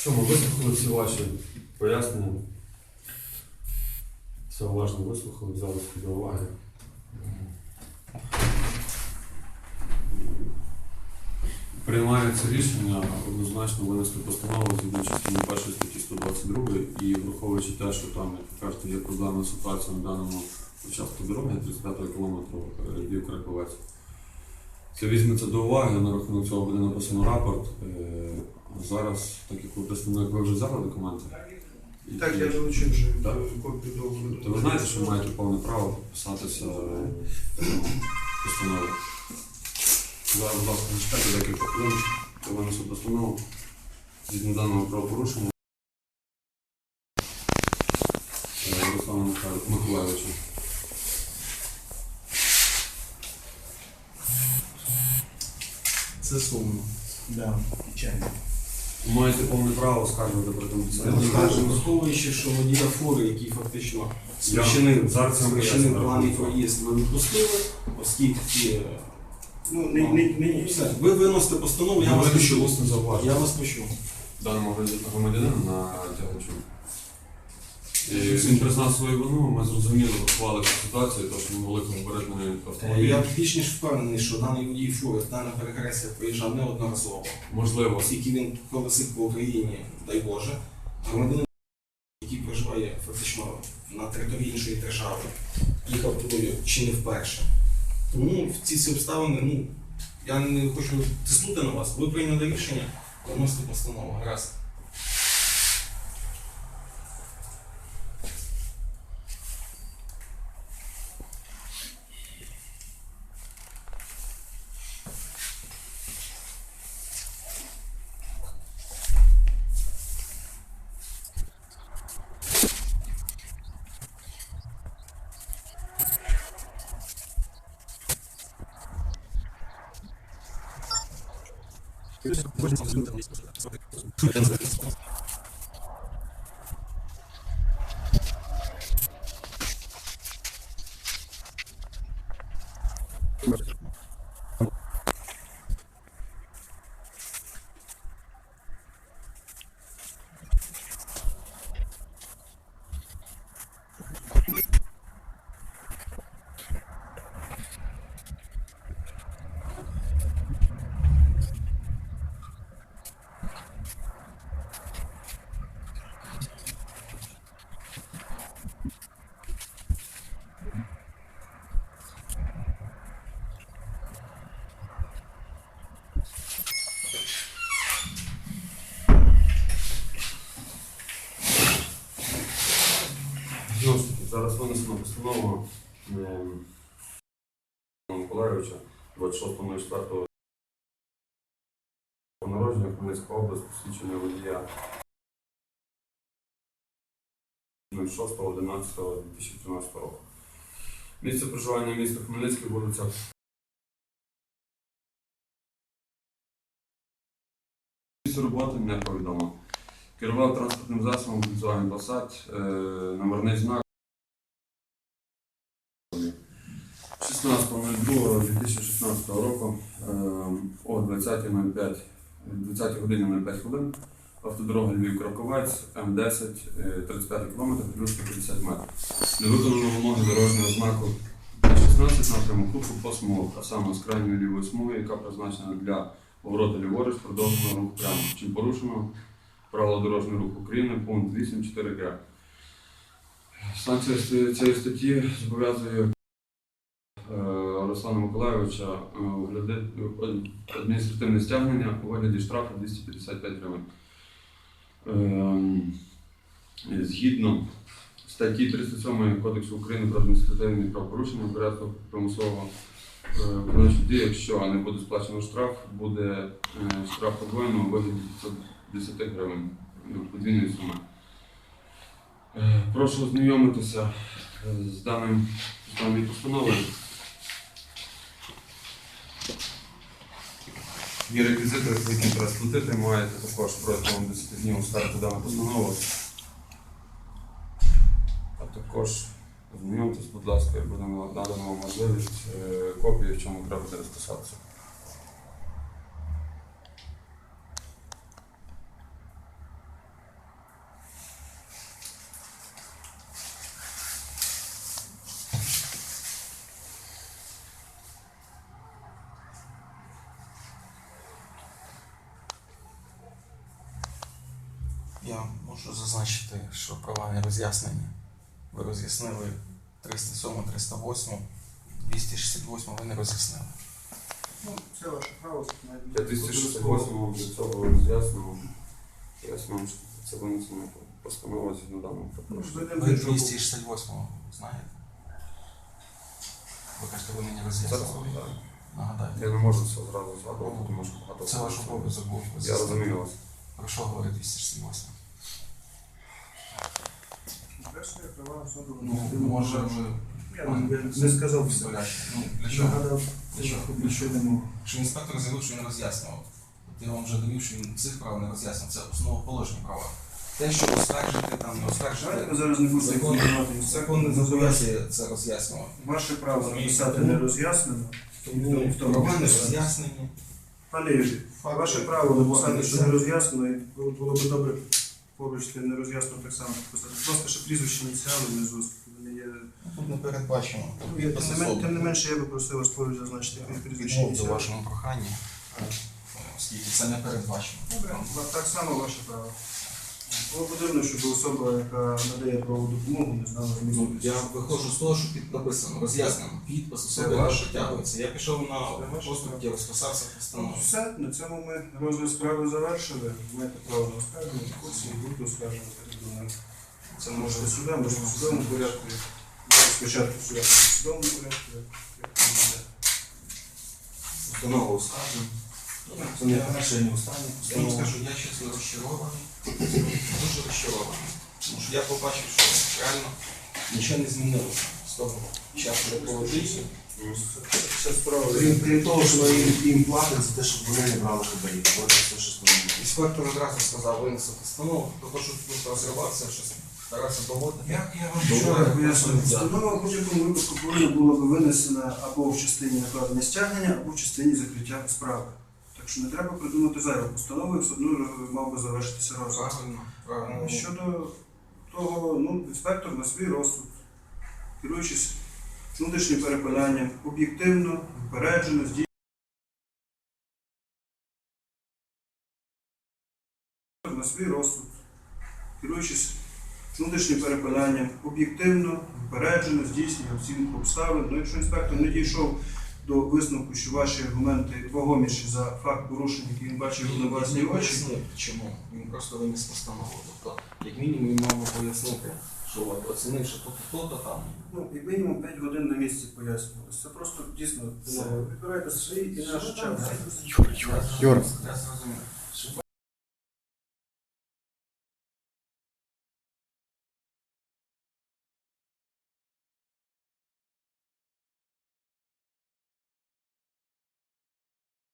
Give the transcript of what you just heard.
Що ми вислухали всі ваші пояснення? Все уважно вислухали, взяли до уваги. Приймається рішення однозначно винести постанову згідно частини першої статті 122 і враховуючи те, що там, як ви кажете, є проблемна ситуація на даному участку дороги 35 кілометру е, Львів Краковець. Це візьметься до уваги, на рахунок цього буде написано рапорт. Зараз, так як ви представник, ви вже взяли документи? І- Так, я долучив вже Так? копію договору. То ви знаєте, що ви маєте повне право підписатися е, постанови. Зараз, будь ласка, зачекайте декілька хвилин, я винесу постанову згідно даного правопорушення. Е, Руслана Михайло- Миколайовича. Це сумно. Да, печально. Маєте повне право оскаржувати проти Ми Скажемо, враховуючи, що водія фури, який фактично спричинив, зараз спричинив планий проїзд, ви відпустили, оскільки Ну, не, не, не, все, ви виносите постанову, я вас вас почув. Я вас почув. даному громадянину на тягачу. І він признав свою вину, ми зрозуміли, врахували цю ситуацію, тому що великий габаритний Е, автомобіль. Я більш ніж впевнений, що даний водій фури, дана перехрестя проїжджав неодноразово, Можливо, оскільки він колесив по Україні, дай Боже, громадянин, який проживає фактично на території іншої держави, їхав туди чи не вперше. Тому в ці всі обставини, ну, я не хочу тиснути на вас. Ви прийняли рішення, виносите постанову. Гаразд. 그래서 그걸 지금 당장 있어서 약속을 했거든요. Знову ж таки, зараз винесено постанову ем, Миколайовича 26.04 народження Хмельницька область, посвідчення водія 06.11.2013 року. Місце проживання міста Хмельницький, вулиця Місце роботи не повідомо. Керував транспортним засобом Volkswagen Passat, е, номерний знак 16.02.2016 року е, о 20.05 20 годині 05 хвилин. Автодорога Львів Краковець, М10, е, 35 км, плюс 150 метрів. Не виконано вимоги дорожнього знаку 16 напрямок руху по смугах, а саме з крайньої лівої смуги, яка призначена для повороту ліворуч, продовжено рух прямо. Чим порушено правила дорожнього руху України, пункт 8.4 г. Санкція цієї статті зобов'язує е, Руслана Миколайовича е, адміністративне стягнення у вигляді штрафу 255 гривень. Ем, Згідно статті 37 Кодексу України про адміністративні правопорушення порядку примусового е, виконавчої дії, якщо не буде сплачено штраф, буде штраф подвоєно у вигляді 510 гривень подвійної суми. Е, Прошу ознайомитися е, з даним з даною постановою. Є реквізити, які треба сплатити, маєте також протягом 10 днів оскаржити дану постанову. А також ознайомтесь, будь ласка, і будемо надано можливість е, копії, в чому треба буде розписатися. Можу зазначити, що права не роз'яснені. Ви роз'яснили 307, 308, 268 ви не роз'яснили. Ну, це ваше право. Для 268 для цього роз'яснено. Ясно, що це винесено постанова згідно даного Ну, Ви до іншого. 268 знаєте? Ви кажете, ви мені роз'яснили. нагадаю. Я не можу це зразу згадувати, тому що багато. Це ваш обов'язок був. Я розумію вас. Про що говорить 268? Права особи. Ну, може, ви... Я не- не сказав все. Ну, для чого? Нагадав, Для чого? більше не можу. Що інспектор заявив, що він роз'яснював. От я вам вже довів, що він цих прав не роз'яснив. Це основоположні права. Те, що оскаржити, там не Давайте оскаржити, ми зараз не будемо Закон- інформувати. закон не зобов'язує це роз'яснювати. Ваше право написати не роз'яснено. Тому права не роз'яснені. Пане ваше право написати, що не роз'яснено, і було б добре поруч не роз'яснено так само написати. Просто, що прізвище ініціали внизу, вони є. Тут не передбачено. Ну, Тим не мен- тим не менше, я би просив вас поруч зазначити якесь прізвище Відмов до ініціали. вашому проханні, оскільки це не передбачено. Добре, ва- так само ваше право. Було дивно, щоб особа, яка надає правову допомогу, не знала Ну, я виходжу з того, що під написано, роз'яснено, підпис особи Це ваше притягується. Я пішов на Це ваше поступки, розписався в Ну, постанову. все, на цьому ми розгляд справи завершили. Маєте право на оскарження, курсі і будете оскаржувати. я думаю. Це можете сюди, можете в судовому порядку. Спочатку сюди, в судовому порядку, як- там буде. Установу оскаржую. Це не перше, не останнє. Я вам скажу, я чесно розчарований, дуже розчарований. Тому що я побачив, що реально нічого не змінилося з того часу, як було життя. Справа. Крім, крім того, що їм, їм платять за те, щоб вони не брали хабарі. Ось все, що сказано. Інспектор одразу сказав винести постанову, то що тут розривався, щось старався доводити. Як я вам вчора пояснив, дякую. постанова в будь-якому випадку повинна була б винесена або в частині накладення стягнення, або в частині закриття справи. Так що не треба придумати зайву постанову, і все одно е, мав би завершитися розгляд. Правильно, правильно. Е, Щодо того, ну, інспектор на свій розсуд, керуючись внутрішнім переконанням, об'єктивно, упереджено, здійснює на свій розсуд, керуючись внутрішнім переконанням, об'єктивно, упереджено, здійснює оцінку обставин. Ну, якщо інспектор не дійшов до висновку, що ваші аргументи вагоміші за факт порушення, який він бачив на власні Він очі, пояснив, чому. Він просто виніс постанову. Тобто, як мінімум, він мав би пояснити, що от, оцінивши то-то, то там. Ну, і мінімум 5 годин на місці пояснювалося. Це просто дійсно Це- вибирайте свій і наш час. Я зрозумів. Я зрозумів.